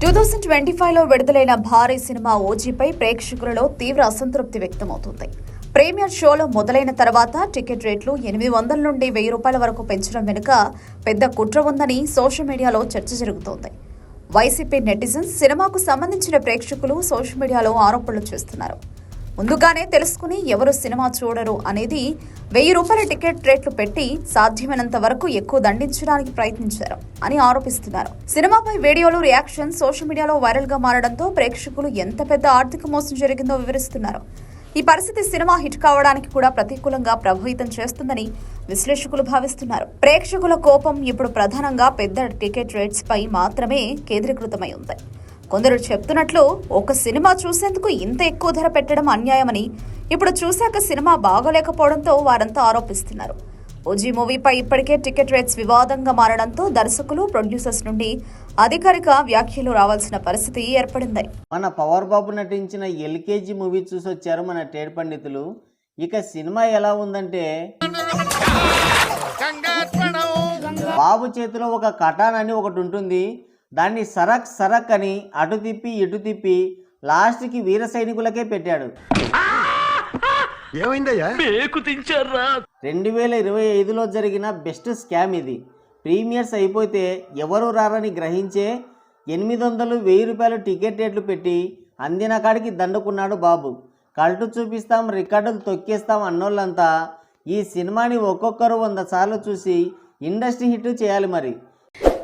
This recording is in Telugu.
టూ థౌజండ్ ట్వంటీ ఫైవ్లో విడుదలైన భారీ సినిమా ఓజీపై ప్రేక్షకులలో తీవ్ర అసంతృప్తి వ్యక్తమవుతుంది. ప్రీమియర్ షోలో మొదలైన తర్వాత టికెట్ రేట్లు ఎనిమిది వందల నుండి వెయ్యి రూపాయల వరకు పెంచడం వెనుక పెద్ద కుట్ర ఉందని సోషల్ మీడియాలో చర్చ జరుగుతోంది. వైసీపీ నెటిజన్స్ సినిమాకు సంబంధించిన ప్రేక్షకులు సోషల్ మీడియాలో ఆరోపణలు చేస్తున్నారు. ముందుగానే తెలుసుకుని ఎవరు సినిమా చూడరు అనేది వెయ్యి రూపాయల టికెట్ రేట్లు పెట్టి సాధ్యమైనంత వరకు ఎక్కువ దండించడానికి ప్రయత్నించారు అని ఆరోపిస్తున్నారు. సినిమాపై వీడియోలు రియాక్షన్ సోషల్ మీడియాలో వైరల్గా మారడంతో ప్రేక్షకులు ఎంత పెద్ద ఆర్థిక మోసం జరిగిందో వివరిస్తున్నారు. ఈ పరిస్థితి సినిమా హిట్ కావడానికి కూడా ప్రతికూలంగా ప్రభావితం చేస్తుందని విశ్లేషకులు భావిస్తున్నారు. ప్రేక్షకుల కోపం ఇప్పుడు ప్రధానంగా పెద్ద టికెట్ రేట్స్ పై మాత్రమే కేంద్రీకృతమై ఉంది. కొందరు చెప్తున్నట్లు ఒక సినిమా చూసేందుకు ఇంత ఎక్కువ ధర పెట్టడం అన్యాయమని ఇప్పుడు చూశాక సినిమా బాగోలేకపోవడంతో వారంతా ఆరోపిస్తున్నారు. ఓజీ మూవీపై ఇప్పటికే టికెట్ రేట్స్ వివాదంగా మారడంతో దర్శకులు ప్రొడ్యూసర్స్ నుండి అధికారిక వ్యాఖ్యలు రావాల్సిన పరిస్థితి ఏర్పడింది. మన పవర్ బాబు నటించిన ఎల్కేజీ మూవీ చూసి వచ్చారు మన టేడ్ పండితులు. ఇక సినిమా ఎలా ఉందంటే బాబు చేతిలో ఒక కటాన్ అని ఒకటి ఉంటుంది. దాన్ని సరక్ సరక్ అని అటు తిప్పి ఇటు తిప్పి లాస్ట్కి వీర సైనికులకే పెట్టాడు. ఏమైందయ్యా? రెండు వేల ఇరవై ఐదులో జరిగిన బెస్ట్ స్కామ్ ఇది. ప్రీమియర్స్ అయిపోతే ఎవరు రారని గ్రహించే ఎనిమిది వందలు వెయ్యి రూపాయలు టికెట్ రేట్లు పెట్టి అందిన కాడికి దండుకున్నాడు బాబు. కల్టు చూపిస్తాం రికార్డులు తొక్కేస్తాం అన్నోళ్ళంతా ఈ సినిమాని ఒక్కొక్కరు వంద సార్లు చూసి ఇండస్ట్రీ హిట్ చేయాలి మరి.